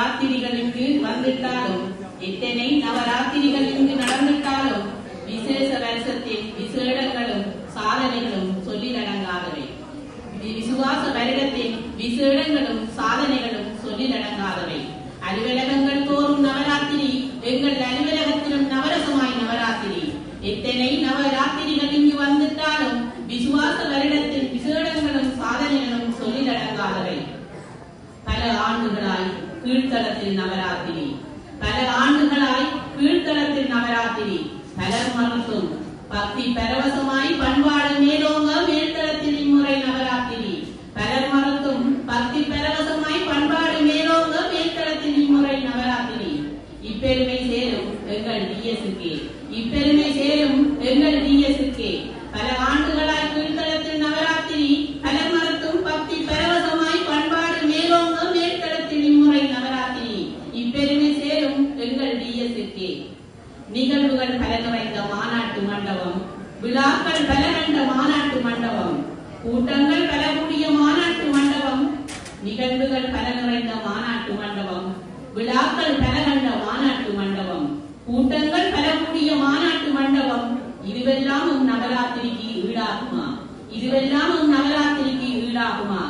நவராத்திரிகளுக்கு வந்துட்டாலும் எத்தனை நவராத்திரிகள் இங்கு நடந்துட்டாலும் விசேஷ வருஷத்தின் விசேடங்களும் சாதனைகளும் சொல்லிலடங்காதவை. வி- விசுவாச வருடத்தின் விசேடங்களும் சாதனைகளும் சொல்லிலடங்காதவை. அலுவலகங்கள் தோறும் நவராத்திரி எங்கள் அலுவலகத்திலும் நவரசமாய் நவராத்திரி. எத்தனை நவராத்திரிகள் இங்கு வந்துட்டாலும் விசுவாச வருடத்தின் விசேடங்களும் சாதனைகளும் சொல்லிலடங்காதவை. பல ஆண்டுகளாய் கீழ்த்தளத்தில் நவராத்திரி பல ஆண்டுகளாய் கீழ்த்தளத்தில் நவராத்திரி பலர் மறுத்தும் பக்தி பரவசமாய் பண்பாடு மேலோங்க மேல்தளத்தில் இம்முறை நவராத்திரி பலர் மறுத்தும் பக்தி பரவசமாய் பண்பாடு மேலோங்க மேல்தளத்தில் இம்முறை நவராத்திரி இப்பெருமை சேரும் எங்கள் டிஎஸ்கே இப்பெருமை சேரும் எங்கள் டிஎஸ்கே பல ஆண்டுகளாய் கீழ்த்தளத்தில் நவராத்திரி பலர் மறுத்தும் பக்தி பரவசமாய் பண்பாடு மேலோங்க மேல்தளத்தில் இம்முறை நவராத்திரி இப்பெருமை சேரும் எங்கள் டிஎஸ்கே நிகழ்வுகள் பல நிறைந்த மாநாட்டு மண்டபம் விழாக்கள் பல கண்ட மாநாட்டு மண்டபம் கூட்டங்கள் பல கூடிய மாநாட்டு மண்டபம் நிகழ்வுகள் பல நிறைந்த மாநாட்டு மண்டபம் விழாக்கள் பல கண்ட மாநாட்டு மண்டபம் கூட்டங்கள் பல கூடிய மாநாட்டு மண்டபம் இதுவெல்லாம் உன் நவராத்திரிக்கு ஈடாகுமா? இதுவெல்லாம் உன் நவராத்திரிக்கு ஈடாகுமா?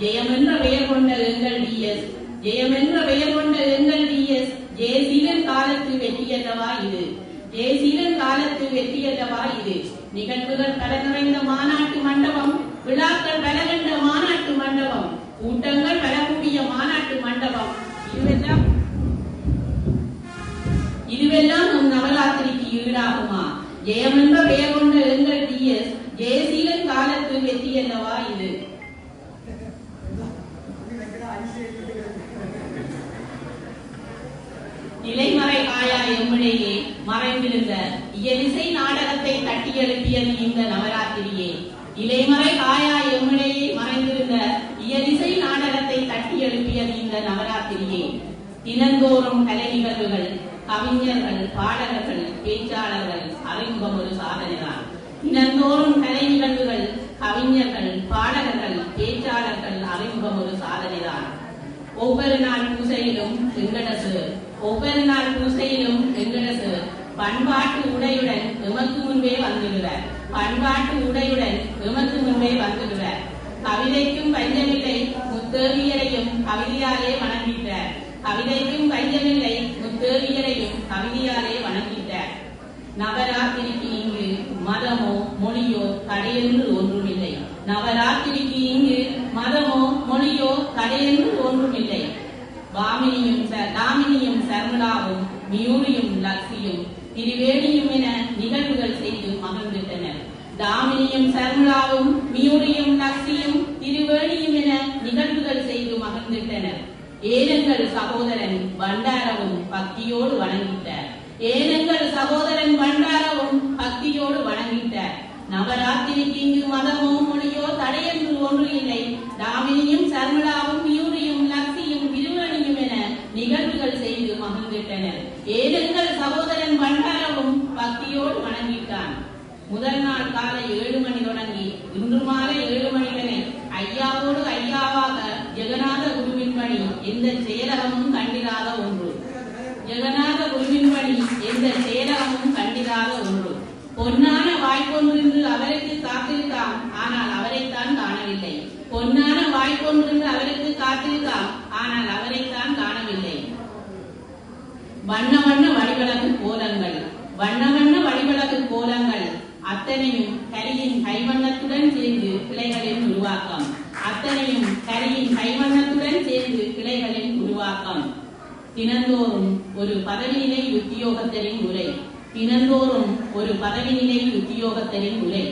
ஜெயம் என்ற பெயர் கொண்ட எங்கள் டிஎஸ் ஜெயம் என்ற பெயர் கொண்ட எங்கள் டிஎஸ் ஜெயசீலன் காலத்து வெற்றியல்லவா இது? ஜெயசீலன் காலத்து வெற்றியல்லவா இது? நிகழ்வுகள் பல நிறைந்த மாநாட்டு மண்டபம் விழாக்கள் பல கண்ட மாநாட்டு மண்டபம் கூட்டங்கள் வரக்கூடிய மாநாட்டு மண்டபம். இதுவெல்லாம் இதுவெல்லாம் நம் நவராத்திரிக்கு ஈடாகுமா? ஜெயம் என்ற பெயர் கொண்ட எங்கள் டிஎஸ் ஜெயசீலன் காலத்து வெற்றியல்லவா இது? நிலைமறை ஆயா எம்மிடையே மறைந்திருந்த இயலிசை நாடகத்தை தட்டியெழுப்பியது இந்த நவராத்திரியே. இலைமறை ஆயா எம்மிடையே மறைந்திருந்த இயலிசை நாடகத்தை தட்டி எழுப்பியது இந்த நவராத்திரியே தினந்தோறும் கலை நிகழ்வுகள் கவிஞர்கள் பாடகர்கள் பேச்சாளர்கள் அறிமுகம் ஒரு சாதனைதான். தினந்தோறும் கலை நிகழ்வுகள் கவிஞர்கள் பாடகர்கள் பேச்சாளர்கள் அறிமுகம் ஒரு சாதனைதான். ஒவ்வொரு நாள் பூசையிலும் வெங்கடசு ஒவ்வொரு நாள் பூசையிலும் வெங்கடசு பண்பாட்டு உடையுடன் எமக்கு முன்பே வந்துவிடுவர் பண்பாட்டு உடையுடன் எமக்கு முன்பே வந்துடுவார். கவிதைக்கும் பஞ்சமில்லை முத்தேவியரையும் கவிதையாலே வணங்கிட்டார். கவிதைக்கும் பஞ்சமில்லை முத்தேவியரையும் கவிதையாலே வணங்கிட்டார். நவராத்திரிக்கு இங்கு மதமோ மொழியோ தடையென்று ஒன்றுமில்லை நவராத்திரிக்கு இங்கு மதமோ மொழியோ தடையென்று ஒன்றுமில்லை வாமினியும் ச- தாமினியும் சர்மலாவும் மியூரியும் லக்ஸியும் திரிவேணியும் என நிகழ்வுகள் செய்து மகிழ்ந்திட்டனர். தாமினியும் சர்மலாவும் மியூரியும் லக்ஸியும் திருவேணியும் என நிகழ்வுகள் செய்து மகிழ்ந்திட்டனர் ஏனெங்கள் சகோதரன் பண்டாரவும் பக்தியோடு வணங்கிட்டார் ஏனெங்கள் சகோதரன் பண்டாரவும் பக்தியோடு வணங்கிட்டார் நவராத்திரிக்கு இங்கு மதமோ மொழியோ தடையென்று ஒன்று இல்லை தாமினியும் சர்மலாவும் மியூரியும் லக்ஸியும் திருவணியும் என நிகழ்வுகள் செய்து மகிழ்ந்திட்டனர் ஏனெங்கள் சகோதரன் பண்டாரவும் பக்தியோடு வணங்கிட்டான் முதல் நாள் காலை ஏழு மணி தொடங்கி இன்று மாலை ஏழு மணி வரை ஐயாவோடு ஐயாவாக ஜெகநாத குருவின் பணி எந்த செயலகமும் கண்டிராத ஒன்று ஜெகநாத குருவின் பணி எந்த கண்டிராத ஒன்று. பொன்னான வாய்ப்பொன்றின்று அவருக்கு காத்திருக்காம் ஆனால் அவரைத்தான் காணவில்லை. பொன்னான வாய்ப்பொன்றின்று அவருக்கு காத்திருக்காம் ஆனால் அவரைத்தான் காணவில்லை. வண்ண வண்ண வடிவழகு கோலங்கள் வண்ண வண்ண வடிவழகு கோலங்கள் அத்தனையும் கரியின் கைவண்ணத்துடன் சேர்ந்து கிளைகளின் உருவாக்கம். அத்தனையும் கரியின் கைவண்ணத்துடன் சேர்ந்து கிளைகளின் உருவாக்கம். தினந்தோறும் ஒரு பதவிநிலை உத்தியோகத்தரின் உரை. தினந்தோறும் ஒரு பதவிநிலை உத்தியோகத்தரின் உரை.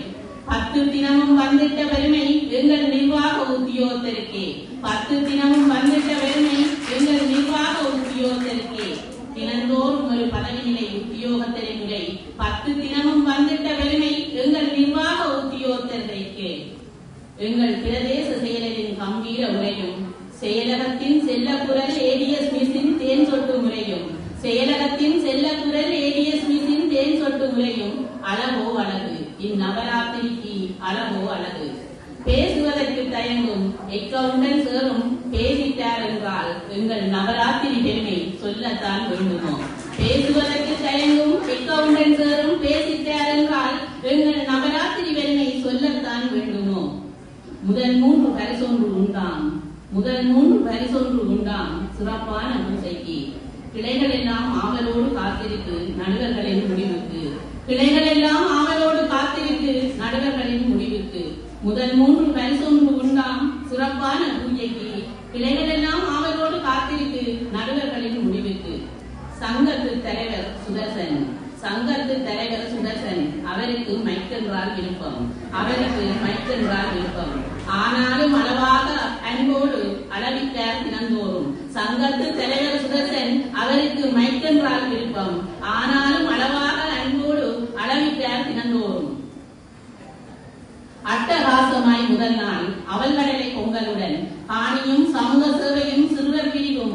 பத்து தினமும் வந்திட்ட பெருமை எங்கள் நிர்வாக உத்தியோகத்திற்கே பத்து தினமும் வந்திட்ட பெருமை எங்கள் நிர்வாக உத்தியோகத்தருக்கே தினந்தோறும் ஒரு பதவி நிலை உத்தியோகத்தரின் உரை பத்து தினமும் வந்திட்ட பெருமை எங்கள் நிர்வாக உத்தியோகத்தருக்கே எங்கள் பிரதேச செயலரின் கம்பீர உரையும் செயலகத்தின் செல்லக்குரல் ஏடிஎஸ் மிஸின் தேன் சொட்டு முறையும் செயலகத்தின் செல்லக்குரல் ஏடிஎஸ் மிஸின் தேன் சொட்டு முறையும் அழகோ அழகு இந்நவராத்திரிக்கு அழகு பேசுவதற்கு தயங்கும் எக்கவுண்டன் சேரும் பேசிட்டார் என்றால் எங்கள் நவராத்திரி பெருமை சொல்லத்தான் வேண்டுமோ பேசுவதற்கு தயங்கும் எக்கவுண்டன் சேரும் பேசிட்டார் என்றால் எங்கள் நவராத்திரி பெருமை சொல்லத்தான் வேண்டுமோ முதல் மூன்று பரிசொன்று உண்டாம். முதல் மூன்று பரிசொன்று உண்டாம் சிறப்பான பூசைக்கு. கிளைகள் எல்லாம் ஆவலோடு காத்திருக்கு நடுவர்களின் முடிவுக்கு. கிளைகள் எல்லாம் ஆவலோடு காத்திருக்கு நடுவர்களின் முடிவுக்கு முதல் மூன்று பரிசொன்று உண்டாம் சிறப்பான பூஜைக்கு கிளைகள் ஆவலோடு காத்திருக்கு நடுவர்களின் முடிவுக்கு. சங்கத்து தலைவர் சுதர்சன். சங்கத்து தலைவர் சுதர்சன் அவருக்கு மைக்கென்றால் விருப்பம். அவருக்கு மைக்கென்றால் விருப்பம். ஆனாலும் அளவாக அன்போடு அளவிட்டார் தினந்தோறும். சங்கத்து தலைவர் சுதர்சன் அவருக்கு மைக்கென்றால் விருப்பம். ஆனாலும் அளவாக அன்போடு அளவிட்டார் தினந்தோறும். அட்டகாசமாய் முதல் நாள் அவல்கடலை பொங்கலுடன் காணியும் சமூக சேவையும் சிறுவர் பிரிவும்.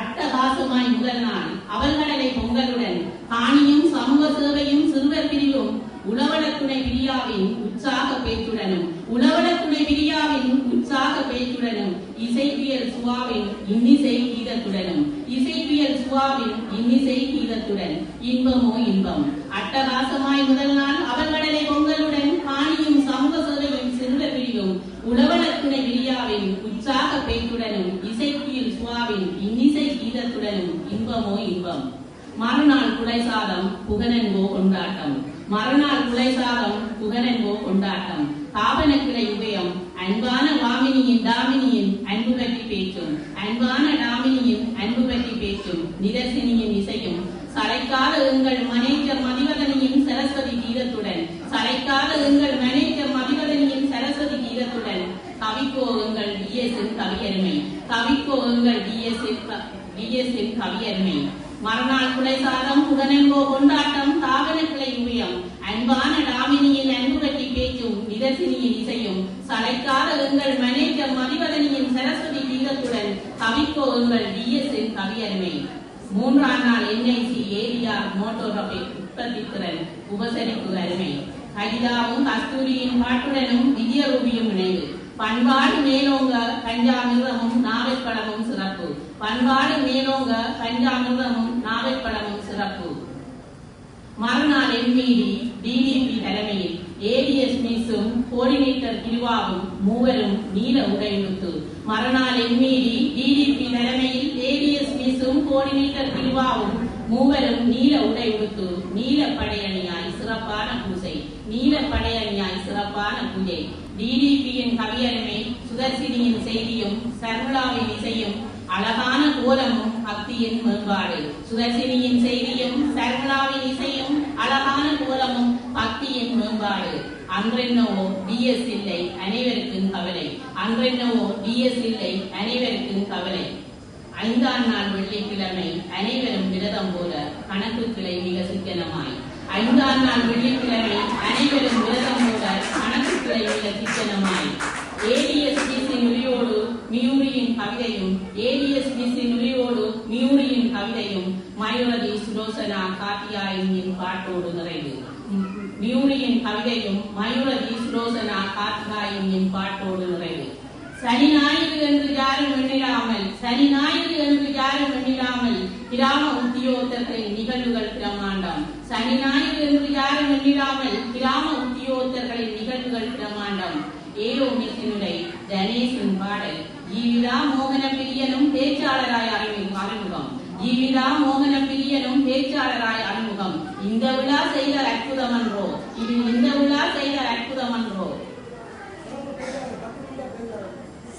அட்டகாசமாய் முதல் நாள் அவல்கடலை பொங்கலுடன் காணியும் சமூக சேவையும் சிறுவர் பிரிவும். உழவடத்துணை பிரியாவின் உற்சாக பேச்சுடனும் உழவடத்துணை பிரியாவின் உற்சாக பேச்சுடனும். இசைப்பியல் சுவாவின் இன்னிசை கீதத்துடனும் இசைப்பியல் சுவாவின் இன்னிசை கீதத்துடன். இன்பமோ இன்பம். அட்டகாசமாய் முதல் நாள் அவல்கடலை பொங்கல் காணியும் சமூக சேவையும் சிறுவர் பிரிவும் உளவளத்துணை உற்சாக பேச்சுடனும் இசைக்குயில் சுவாவின் இன்னிசை கீதத்துடனும் இன்பமோ இன்பம். மறுநாள் குலைசாதம் புகனென்போ கொண்டாட்டம். மறுநாள் குலைசாதம் புகனென்போ கொண்டாட்டம். தாபனக்கிளை உபயம் அன்பான வாமினியின் தாமினியின் அன்பு பற்றி பேச்சும் அன்பான டாமினியின் அன்பு பற்றி பேச்சும் நிதர்சினியின் இசையும் சளைக்காத எங்கள் மனேஜர் மதிவதனியின் சரஸ்வதி கீதத்துடன் சளைக்காத எங்கள் மனை கவிக்கோ எங்கள் கவியருமை. கவிக்கோ எங்கள் டிஎஸ்இன் கவியருமை. மறுநாள் குலைசாதம் புதனெங்கோ கொண்டாட்டம் தாவன கிளை உயம். அன்பான டாமினியின் அன்புரட்டி பேச்சும் நிதர்சினியின் இசையும். சளைக்காத எங்கள் மனேஜர் மதிவதனியின் சரஸ்வதி கீதத்துடன் கவிக்கோ எங்கள் டிஎஸ்இன் கவியருமை. மூன்றாம் நாள் என்ஐசி ஏரியார் மோட்டோரபிக் உற்பத்தி திறன் உபசரிப்பு அருமை. கடிதாவும் கஸ்தூரியின் பாட்டுடனும் விஜயரூபியும் இணைவு. பண்பாடு மேலோங்க பஞ்சாமிர்தமும் நாவைப்பழமும் சிறப்பு. பண்பாடு மேலோங்க பஞ்சாமிர்தமும் நாவைப்பழமும் சிறப்பு. மறுநாள் எம்இடி டிடிபி தலைமையில் ஏடிஎஸ் மிஸ்ஸும் கோஆர்டினேட்டர் கிருவாவும் மூவரும் நீல உடையுடுத்து மறுநாள் எம்இடி டிடிபி தலைமையில் ஏடிஎஸ் மிஸ்ஸும் கோஆர்டினேட்டர் கிருவாவும் மூவரும் நீல உடை உடுத்து நீல படையணியாய் சிறப்பான பூசை. நீல படையணியாய் சிறப்பான பூஜை. டிடிபியின் கவியரமை சுதர்சினியின் செய்தியும் சர்மிளாவின் இசையும் அழகான கோலமும் பக்தியின் மேம்பாடு. சுதர்சினியின் செய்தியும் சர்மிளாவின் இசையும் அழகான கோலமும் பக்தியின் மேம்பாடு. அன்றென்னவோ டிஎஸ் இல்லை அனைவருக்கும் கவலை. அன்றென்னவோ டிஎஸ் இல்லை அனைவருக்கும் கவலை. ஐந்தாம் நாள் வெள்ளிக்கிழமை அனைவரும் விரதம் போல கணக்கு கிளை மிக சிக்கனமாய் ஐந்தாம் நாள் வெள்ளிக்கிழமை அனைவரும் விரதம் போல கணக்கு கிளை மிக சிக்கனமாய் ஏடிஎஸ் மிஸ்ஸின் உரியோடு மியூரியின் கவிதையும் ஏடிஎஸ் மிஸ்ஸின் உரியோடு மியூரியின் கவிதையும் மயூரதி சுலோசனா காத்தியாயினியின் பாட்டோடு நிறைவு மியூரியின் கவிதையும் மயூரதி சுலோசனா காத்தியாயினியின் பாட்டோடு நிறைவு சனி ஞாயிறு என்று யாரும் எண்ணிடாமல் சனி ஞாயிறு என்று யாரும் எண்ணிடாமல் கிராம உத்தியோகத்தர்களின் நிகழ்வுகள் பிரமாண்டம். சனி ஞாயிறு என்று யாரும் எண்ணிடாமல் கிராம உத்தியோகத்தர்களின் நிகழ்வுகள் பிரமாண்டம். ஏரோ மிசினுரை கணேசின் பாடல் ஜீவிதா மோகன பிரியனும் பேச்சாளராய் அறிமுகம் அறிமுகம் ஜீவிதா மோகன பிரியனும் பேச்சாளராய் அறிமுகம் இந்த விழா செய்த அற்புதம் அன்றோ இது இந்த விழா செய்த அற்புதம்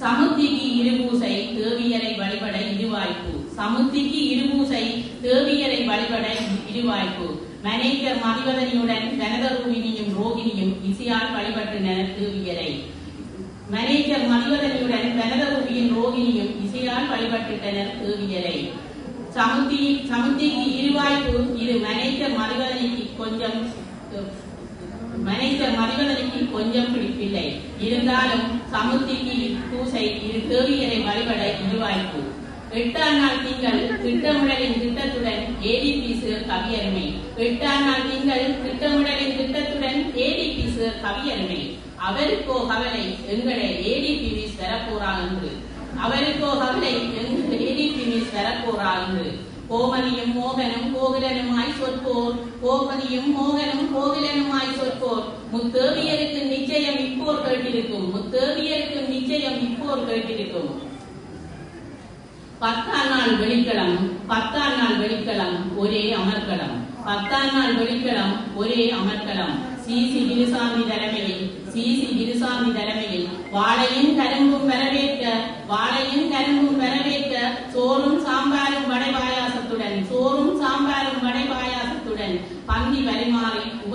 சமுத்திக்கு இருபூசை தேவியரை வழிபட இருவாய்ப்பு. சமுத்திக்கு இருபூசை தேவியரை வழிபட இருவாய்ப்பு. மனைக்கர் மதிவதனியுடன் கனகரூபினியும் ரோகிணியும் இசையால் வழிபட்டனர் தேவியரை. மனைக்கர் மதிவதனியுடன் கனகரூபியின் ரோகிணியும் இசையால் வழிபட்டுட்டனர் தேவியரை. சமுத்தி சமுத்திக்கு இருவாய்ப்பு. இரு மனைக்கர் மதிவதனிக்கு கொஞ்சம் மனைத்த மதிவதனைக்கு கொஞ்சம் பிடிப்பில்லை. இருந்தாலும் சமுத்திக்கு பூசை இரு தேவியரை வழிபட இருவாய்ப்பு எட்டாம் நாள் திங்கள் திட்டமிடலின் திட்டத்துடன் ஏடிபி சேர் கவியருமை. எட்டாம் நாள் திங்கள் திட்டமிடலின் திட்டத்துடன் ஏடிபி சேர் கவியருமை. அவருக்கோ கவலை எங்களை ஏடிபி வீஸ் தரப்போறா என்று. அவருக்கோ கவலை எங்கள் ஏடிபி வரப்போரா என்று. கோமதியும் மோகனும் கோகிலனுமாய் சொற்போர். கோமதியும் மோகனும் கோகிலனுமாய் சொற்போர். முத்தேவியருக்கு நிச்சயம் இப்போர் கேட்டிருக்கும். முத்தேவியருக்கு நிச்சயம் இப்போர் கேட்டிருக்கும். பத்தாம் நாள் வெளிக்களம் பத்தாம் நாள் வெளிக்களம் ஒரே அமர்க்களம். பத்தாம் நாள் வெளிக்களம் ஒரே அமர்க்களம். சிசி கிருசாமி தலைமையில் சிசி கிருசாமி தலைமையில் வாழையும் கரும்பும் வரவேற்க வாழையும் கரும்பும் வரவேற்க சோறும் சாம்பாரும்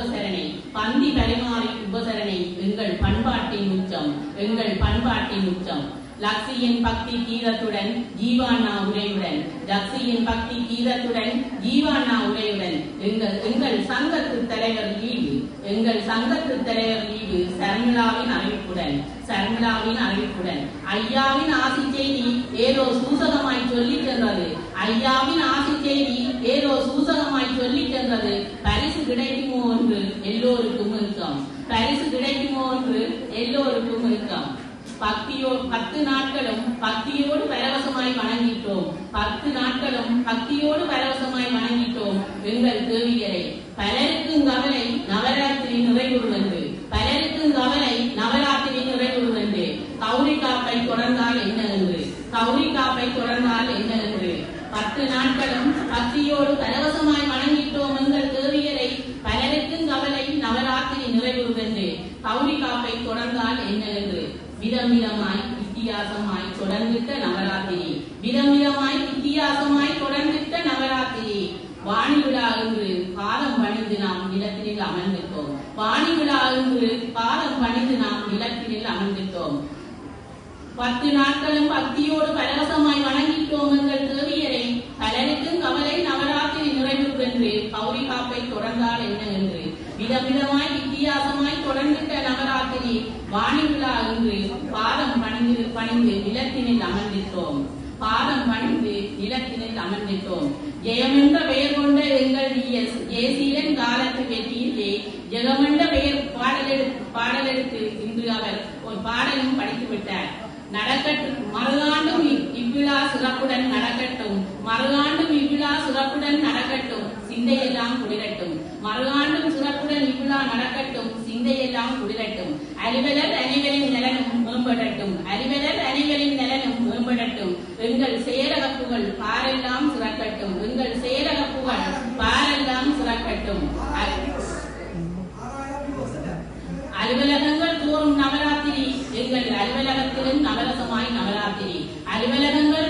உபசரணை. பந்தி பரிமாறி உபசரணை. எங்கள் பண்பாட்டின் உச்சம். எங்கள் பண்பாட்டின் உச்சம். லக்ஷியின் பக்தி கீதத்துடன் ஜீவானா உரையுடன் லக்ஷியின் பக்தி கீதத்துடன் ஜீவானா உரையுடன் எங்கள் எங்கள் சங்கத்து தலைவர் லீவு. எங்கள் சங்கத்து தலைவர் லீவு சர்மிளாவின் அறிவிப்புடன். சர்மிளாவின் அறிவிப்புடன். ஐயாவின் ஆசி செய்தி ஏதோ சூசகமாய் சொல்லிச் சென்றது ஐயாவின் ஆசி செய்தி ஏதோ சூசகமாய் சொல்லிச் சென்றது பரிசு கிடைக்குமோ என்று எல்லோருக்கும் இருக்கும். பரிசு கிடைக்குமோ என்று எல்லோருக்கும் இருக்கும். பக்தியோ பத்து நாட்களும் பக்தியோடு பரவசமாய் வணங்கிட்டோம். பத்து நாட்களும் பக்தியோடு பரவசமாய் வணங்கிட்டோம். எங்கள் தேவியரை பலருக்கும் கவலை நவராத்திரி நிறைவுறுவது. பலருக்கும் கவலை நவராத்திரி நிறைவுறுவது. கௌரி காப்பை தொடர்ந்தால் என்ன என்று? கௌரி காப்பை தொடர்ந்தால் என்ன என்று? பத்து நாட்களும் பக்தியோடு பரவசமாய் வணங்கிட்டோம் எங்கள் தேவியரை பலருக்கும் கவலை நவராத்திரி நிறைவுறுவென்று கௌரி காப்பை தொடர்ந்தால் என்ன என்று விதம் விதமாய் வித்தியாசமாய் தொடர்ந்திட்ட நவராத்திரி. விதம் விதமாய் வித்தியாசமாய் தொடர்ந்திட்ட நவராத்திரி. வாணி விழா என்று பாதம் பணிந்து நாம் நிலத்தினில் அமர்ந்திருக்கோம் வாணி விழா என்று பாதம் பணிந்து நாம் நிலத்தினில் அமர்ந்திருக்கோம் பத்து நாட்களும் பக்தியோடு பரவசமாய் வணங்கிட்டோம் எங்கள் தேவியரை. பலருக்கும் கவலை நவராத்திரி நிறைவுவென்று கௌரி காப்பை தொடர்ந்தால் என்ன என்று. விதவிதமாய் வித்தியாசமாய் தொடர்ந்து நவராத்திரி வாணி பாதம் பணிந்து பணிந்து நிலத்தினில் அமர்ந்திட்டோம். பாதம் பணிந்து நிலத்தினில் அமர்ந்திட்டோம். ஜெயமென்ற பெயர் கொண்ட எங்கள் டிஎஸ் ஜெயசீலன் காலத்து வெற்றியிலே ஜெகமென்ற பெயர் பாடலெடுத்து பாடலெடுத்து இன்று அவர் ஒரு பாடலும் படித்து விட்டார் நடக்கட்டும் மறுஆண்டும் இவ்விழா சிறப்புடன் நடக்கட்டும். மறுஆண்டும் இவ்விழா சிறப்புடன் நடக்கட்டும். சிந்தையெல்லாம் குளிரட்டும். மறுஆண்டும் சிறப்புடன் இவ்விழா நடக்கட்டும். சிந்தையெல்லாம் குளிரட்டும். அறிவலர் அனைவரின் நலனும் மேம்படட்டும். அறிவலர் அனைவரின் நலனும் மேம்படட்டும். எங்கள் செயலகப்புகள் பாரெல்லாம் சுரக்கட்டும். எங்கள் செயலகப்புகள் பாரெல்லாம் சுரக்கட்டும். அலுவலகங்கள் தோறும் நவராத்திரி. எங்கள் அலுவலகத்திலும் நவரசமாய் நவராத்திரி. அலுவலகங்கள்